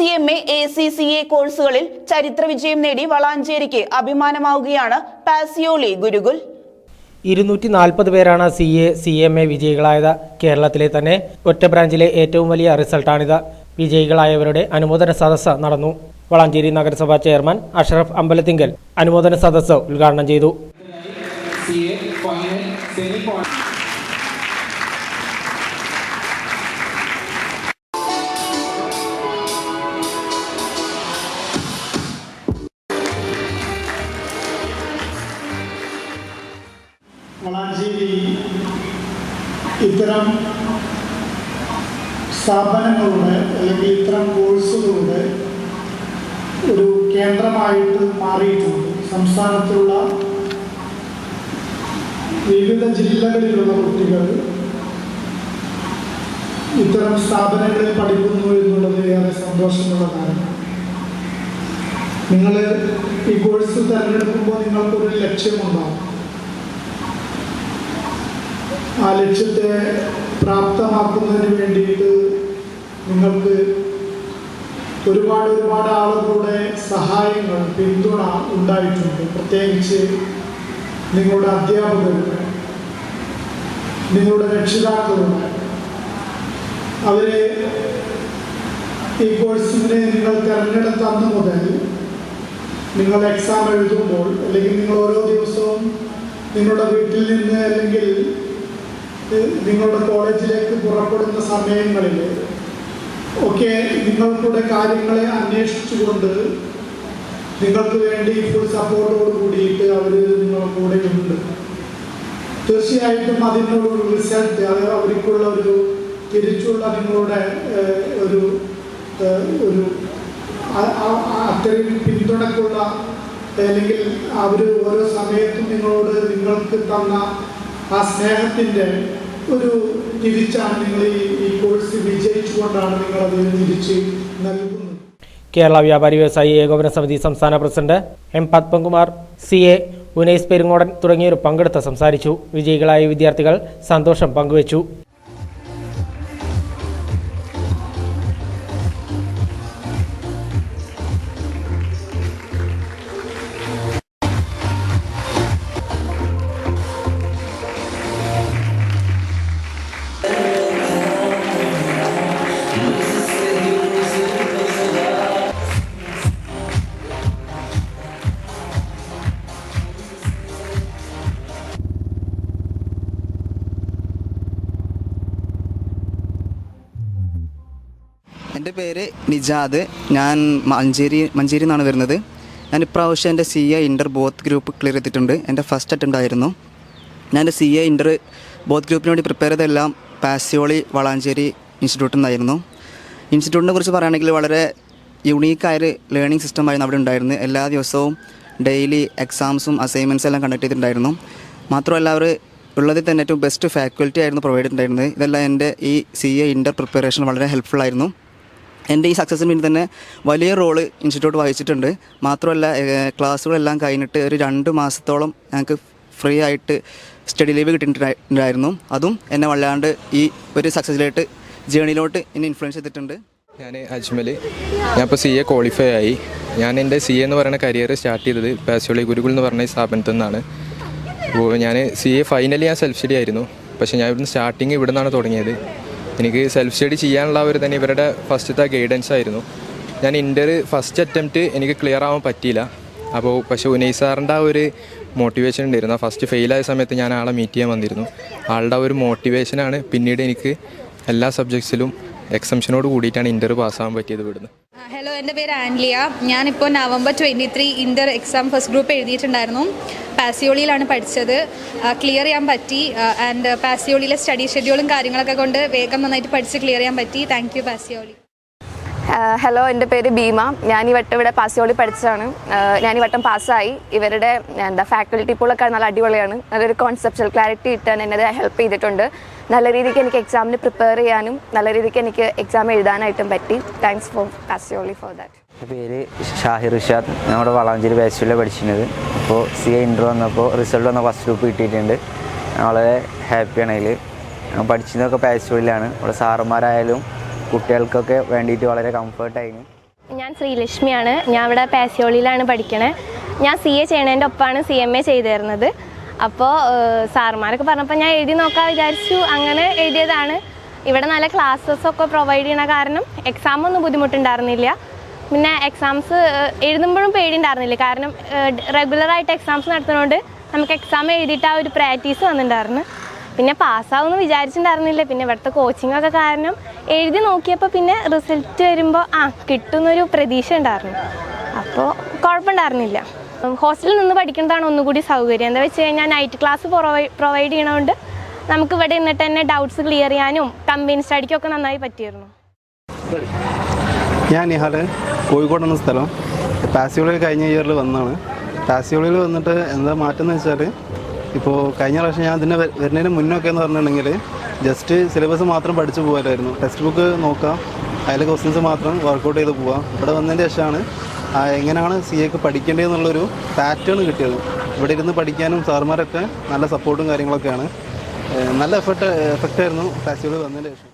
C M A A C C A കോഴ്സുകളിൽ ചരിത്ര വിജയം നേടി വളാഞ്ചേരിക്ക് അഭിമാനമാവുകയാണ് പാസിയോളി ഗുരുകുൽ. ഇരുന്നൂറ്റി നാൽപ്പത് പേരാണ് C A C M A വിജയികളായത്. കേരളത്തിലെ തന്നെ ഒറ്റ ബ്രാഞ്ചിലെ ഏറ്റവും വലിയ റിസൾട്ടാണിത്. വിജയികളായവരുടെ അനുമോദന സദസ്സ് നടന്നു. വളാഞ്ചേരി നഗരസഭാ ചെയർമാൻ അഷ്റഫ് അമ്പലത്തിങ്കൽ അനുമോദന സദസ്സ് ഉദ്ഘാടനം ചെയ്തു. വളാഞ്ചേരി ഇത്തരം സ്ഥാപനങ്ങളുടെ അല്ലെങ്കിൽ ഇത്തരം കോഴ്സുകളുടെ ഒരു കേന്ദ്രമായിട്ട് മാറിയിട്ടുണ്ട്. സംസ്ഥാനത്തുള്ള വിവിധ ജില്ലകളിലുള്ള കുട്ടികൾ ഇത്തരം സ്ഥാപനങ്ങളിൽ പഠിക്കുന്നു എന്നുള്ളത് ഏറെ സന്തോഷമുള്ള കാര്യമാണ് നിങ്ങൾ ഈ കോഴ്സ് തിരഞ്ഞെടുക്കുമ്പോൾ നിങ്ങൾക്കൊരു ലക്ഷ്യമുണ്ടാവും. ആ ലക്ഷ്യത്തെ പ്രാപ്തമാക്കുന്നതിന് വേണ്ടിയിട്ട് നിങ്ങൾക്ക് ഒരുപാട് ഒരുപാട് ആളുകളുടെ സഹായങ്ങൾ പിന്തുണ ഉണ്ടായിട്ടുണ്ട്. പ്രത്യേകിച്ച് നിങ്ങളുടെ അധ്യാപകരുടെ നിങ്ങളുടെ രക്ഷിതാക്കളുടെ. അവരെ ഈ കോഴ്സിനെ നിങ്ങൾ തിരഞ്ഞെടുത്ത അന്ന് മുതൽ നിങ്ങൾ എക്സാം എഴുതുമ്പോൾ അല്ലെങ്കിൽ നിങ്ങൾ ഓരോ ദിവസവും നിങ്ങളുടെ വീട്ടിൽ നിന്ന് അല്ലെങ്കിൽ നിങ്ങളുടെ കോളേജിലേക്ക് പുറപ്പെടുന്ന സമയങ്ങളിൽ ഒക്കെ നിങ്ങൾക്കൂടെ കാര്യങ്ങളെ അന്വേഷിച്ചുകൊണ്ട് നിങ്ങൾക്ക് വേണ്ടി ഫുൾ സപ്പോർട്ടോട് കൂടിയിട്ട് അവർ നിങ്ങളുടെ കൂടെ ഉണ്ട്. തീർച്ചയായിട്ടും അതിനുള്ള റിസൾട്ട് അത് അവർക്കുള്ള ഒരു തിരിച്ചുള്ള നിങ്ങളുടെ ഒരു ഒരു അത്രയും പിന്തുണക്കുള്ള അല്ലെങ്കിൽ അവർ ഓരോ സമയത്തും നിങ്ങളോട് നിങ്ങൾക്ക് തന്ന ആ സ്നേഹത്തിന്റെ ഒരു തിരിച്ചാണ് നിങ്ങൾ ഈ കോഴ്സ് വിജയിച്ചുകൊണ്ടാണ് നിങ്ങൾ അതിന് തിരിച്ച് നൽകുന്നത്. കേരള വ്യാപാരി വ്യവസായി ഏകോപന സമിതി സംസ്ഥാന president M Padmakumar C A Unais Perungodan തുടങ്ങിയവർ പങ്കെടുത്ത് സംസാരിച്ചു. വിജയികളായ വിദ്യാർത്ഥികൾ സന്തോഷം പങ്കുവച്ചു. എന്റെ പേര് നിജാദ്. ഞാൻ മഞ്ചേരി മഞ്ചേരി നിന്നാണ് വരുന്നത്. ഞാൻ ഇപ്രാവശ്യം എന്റെ C A inter both group clear ചെയ്തിട്ടുണ്ട്. എന്റെ ഫസ്റ്റ് അറ്റംപ്റ്റ് ആയിരുന്നു. ഞാൻ എന്റെ സി എ ഇന്റർ ബോത്ത് ഗ്രൂപ്പിന് വേണ്ടി പ്രിപ്പയർ ചെയ്തതെല്ലാം പാസിയോളി വളാഞ്ചേരി ഇൻസ്റ്റിറ്റ്യൂട്ടിൽ നിന്നായിരുന്നു. ഇൻസ്റ്റിറ്റ്യൂട്ടിനെ കുറിച്ച് പറയുകയാണെങ്കിൽ വളരെ യുണീക്കായൊരു ലേണിംഗ് സിസ്റ്റം ആയിരുന്നു അവിടെ ഉണ്ടായിരുന്നത്. എല്ലാ ദിവസവും ഡെയിലി എക്സാംസും അസൈൻമെന്റ്സും എല്ലാം കണ്ടക്ട് ചെയ്തിട്ടുണ്ടായിരുന്നു. മാത്രമല്ല അവർ ഉള്ളതിൽ തന്നെ ഏറ്റവും ബെസ്റ്റ് ഫാക്കൽറ്റി ആയിരുന്നു പ്രൊവൈഡ് ചെയ്തിട്ടുണ്ടായിരുന്നത്. ഇതെല്ലാം എന്റെ ഈ സി എ ഇന്റർ പ്രിപ്പറേഷൻ വളരെ ഹെൽപ്ഫുൾ ആയിരുന്നു. എന്റെ ഈ സക്സസിന് വേണ്ടി തന്നെ വലിയ റോൾ ഇൻസ്റ്റിറ്റ്യൂട്ട് വഹിച്ചിട്ടുണ്ട്. മാത്രമല്ല ക്ലാസ്സുകളെല്ലാം കഴിഞ്ഞിട്ട് ഒരു രണ്ട് മാസത്തോളം ഞങ്ങൾക്ക് ഫ്രീ ആയിട്ട് സ്റ്റഡി ലീവ് കിട്ടിയിട്ടുണ്ടായിരുന്നു അതും എന്നെ വല്ലാണ്ട് ഈ ഒരു സക്സസിലോട്ട് ജേണിയിലോട്ട് എന്നെ ഇൻഫ്ലുവൻസ് ചെയ്തിട്ടുണ്ട്. ഞാൻ അജ്മൽ ഞാൻ ഇപ്പോൾ സി എ ക്വാളിഫൈ ആയി. ഞാൻ എന്റെ സി എന്ന് പറയുന്ന കരിയർ സ്റ്റാർട്ട് ചെയ്തത് പാസോളി ഗുരുകുൽ എന്ന് പറഞ്ഞ സ്ഥാപനത്തിൽ നിന്നാണ്. ഞാൻ സി എ ഫൈനലി ഞാൻ സെൽഫ് സ്റ്റഡി ആയിരുന്നു. പക്ഷേ ഞാൻ ഇവിടുന്ന് സ്റ്റാർട്ടിങ് ഇവിടെ നിന്നാണ് തുടങ്ങിയത്. എനിക്ക് സെൽഫ് സ്റ്റഡി ചെയ്യാനുള്ള ഒരു തന്നെ ഇവരുടെ ഫസ്റ്റത്തെ ഗൈഡൻസ് ആയിരുന്നു. ഞാൻ ഇന്റർ ഫസ്റ്റ് അറ്റംപ്റ്റ് എനിക്ക് ക്ലിയർ ആവാൻ പറ്റിയില്ല. അപ്പോൾ പക്ഷേ ഉനൈ സാറിന്റെ ആ ഒരു മോട്ടിവേഷൻ ഉണ്ടായിരുന്നു. ഫസ്റ്റ് ഫെയിലായ സമയത്ത് ഞാൻ ആളെ മീറ്റ് ചെയ്യാൻ വന്നിരുന്നു. ആളുടെ ഒരു മോട്ടിവേഷനാണ് പിന്നീട് എനിക്ക് എല്ലാ സബ്ജക്ട്സിലും എക്സംഷനോട് കൂടിയിട്ടാണ് ഇന്റർ പാസ്സാകാൻ പറ്റിയത് ഇവിടുന്ന്. ഹലോ എന്റെ പേര് ആൻലിയ. ഞാനിപ്പോൾ November twenty three inter exam first group എഴുതിയിട്ടുണ്ടായിരുന്നു. പാസിയോളിയിലാണ് പഠിച്ചത്. ക്ലിയർ ചെയ്യാൻ പറ്റി. ആൻഡ് പാസിയോളിയിലെ സ്റ്റഡി ഷെഡ്യൂളും കാര്യങ്ങളൊക്കെ കൊണ്ട് വേഗം നന്നായിട്ട് പഠിച്ച് ക്ലിയർ ചെയ്യാൻ പറ്റി. Thank you Pacioli. ഹലോ എന്റെ പേര് ഭീമ. ഞാൻ ഈ വട്ടം ഇവിടെ പാസിയോളി പഠിച്ചതാണ്. ഞാൻ ഈ വട്ടം പാസ്സായി. ഇവരുടെ എന്താ ഫാക്കൽറ്റി പൂളൊക്കെ നല്ല അടിപൊളിയാണ്. നല്ലൊരു കോൺസെപ്റ്റൽ ക്ലാരിറ്റി കിട്ടാൻ എന്നെ ഹെൽപ്പ് ചെയ്തിട്ടുണ്ട്. നല്ല രീതിക്ക് എനിക്ക് എക്സാമിന് പ്രിപ്പയർ ചെയ്യാനും നല്ല രീതിക്ക് എനിക്ക് എക്സാം എഴുതാനായിട്ടും പറ്റി. Thanks for Pacioli for that പേര് ഷാഹിർ ഇഷാദ് നമ്മുടെ വളാഞ്ചേരി ബാച്ചിലെ പഠിച്ചിരുന്നത്. അപ്പോൾ സി എ ഇന്റർ വന്നപ്പോൾ റിസൾട്ട് വന്ന ഫസ്റ്റ് ഗ്രൂപ്പ് കിട്ടിയിട്ടുണ്ട്. വളരെ ഹാപ്പിയാണ് അതിൽ. ഞാൻ പഠിച്ചതൊക്കെ പാച്ചുകളിലാണ് ഇവിടെ സാറന്മാരായാലും കുട്ടികൾക്കൊക്കെ വേണ്ടിയിട്ട് വളരെ കംഫർട്ടായിരുന്നു. ഞാൻ ശ്രീലക്ഷ്മിയാണ്. ഞാൻ ഇവിടെ പാസിയോളിയിലാണ് പഠിക്കണേ. ഞാൻ സി എ ചെയ്യണതിന്റെ ഒപ്പമാണ് സി എം എ ചെയ്തിരുന്നത് അപ്പോൾ സാറുമാരൊക്കെ പറഞ്ഞപ്പോൾ ഞാൻ എഴുതി നോക്കാൻ വിചാരിച്ചു. അങ്ങനെ എഴുതിയതാണ്. ഇവിടെ നല്ല ക്ലാസ്സസ് ഒക്കെ പ്രൊവൈഡ് ചെയ്യണ കാരണം എക്സാം ഒന്നും ബുദ്ധിമുട്ടുണ്ടായിരുന്നില്ല. പിന്നെ എക്സാംസ് എഴുതുമ്പോഴും പേടിയുണ്ടായിരുന്നില്ല കാരണം റെഗുലറായിട്ട് എക്സാംസ് നടത്തുന്നതുകൊണ്ട് നമുക്ക് എക്സാം എഴുതിയിട്ട് ആ ഒരു പ്രാക്ടീസ് വന്നിട്ടുണ്ടായിരുന്നു. പിന്നെ പാസ്സാവുമെന്ന് വിചാരിച്ചിട്ടുണ്ടായിരുന്നില്ല. പിന്നെ ഇവിടുത്തെ കോച്ചിങ്ങൊക്കെ കാരണം എഴുതി നോക്കിയപ്പോൾ പിന്നെ റിസൾട്ട് വരുമ്പോൾ ആ കിട്ടുന്നൊരു പ്രതീക്ഷ ഉണ്ടായിരുന്നു. അപ്പോൾ കുഴപ്പമുണ്ടായിരുന്നില്ല. ഹോസ്റ്റലിൽ നിന്ന് പഠിക്കുന്നതാണ് ഒന്നുകൂടി സൗകര്യം. എന്താ വെച്ച് കഴിഞ്ഞാൽ നൈറ്റ് ക്ലാസ് പ്രൊവൈഡ് ചെയ്യണതുകൊണ്ട് നമുക്ക് ഇവിടെ നിന്നിട്ട് തന്നെ ഡൗട്ട്സ് ക്ലിയർ ചെയ്യാനും കമ്പനി സ്റ്റഡിക്കൊക്കെ നന്നായി പറ്റിയിരുന്നു. ഞാൻ നിഹാൽ കോഴിക്കോട് എന്ന സ്ഥലം. പാസിയോളിൽ കഴിഞ്ഞ ഇയറിൽ വന്നതാണ്. പാസിയോളിൽ വന്നിട്ട് എന്താ മാറ്റം എന്ന് വെച്ചാൽ ഇപ്പോൾ കഴിഞ്ഞ പ്രാവശ്യം ഞാൻ ഇതിന്റെ വരുന്നതിന് മുന്നൊക്കെ എന്ന് പറഞ്ഞിട്ടുണ്ടെങ്കിൽ ജസ്റ്റ് സിലബസ് മാത്രം പഠിച്ചു പോകാനായിരുന്നു ടെക്സ്റ്റ് ബുക്ക് നോക്കാം. അതിലെ ക്വസ്റ്റ്യൻസ് മാത്രം വർക്കൗട്ട് ചെയ്ത് പോവാം. ഇവിടെ വന്നതിന് ശേഷമാണ് എങ്ങനെയാണ് സി എക്ക് പഠിക്കേണ്ടതെന്നുള്ളൊരു പാറ്റേൺ കിട്ടിയത്. ഇവിടെ ഇരുന്ന് പഠിക്കാനും സാറുമാരൊക്കെ നല്ല സപ്പോർട്ടും കാര്യങ്ങളൊക്കെയാണ്. നല്ല എഫക്റ്റ് എഫക്റ്റായിരുന്നു പാസിയോളിൽ വന്നതിന് ശേഷം.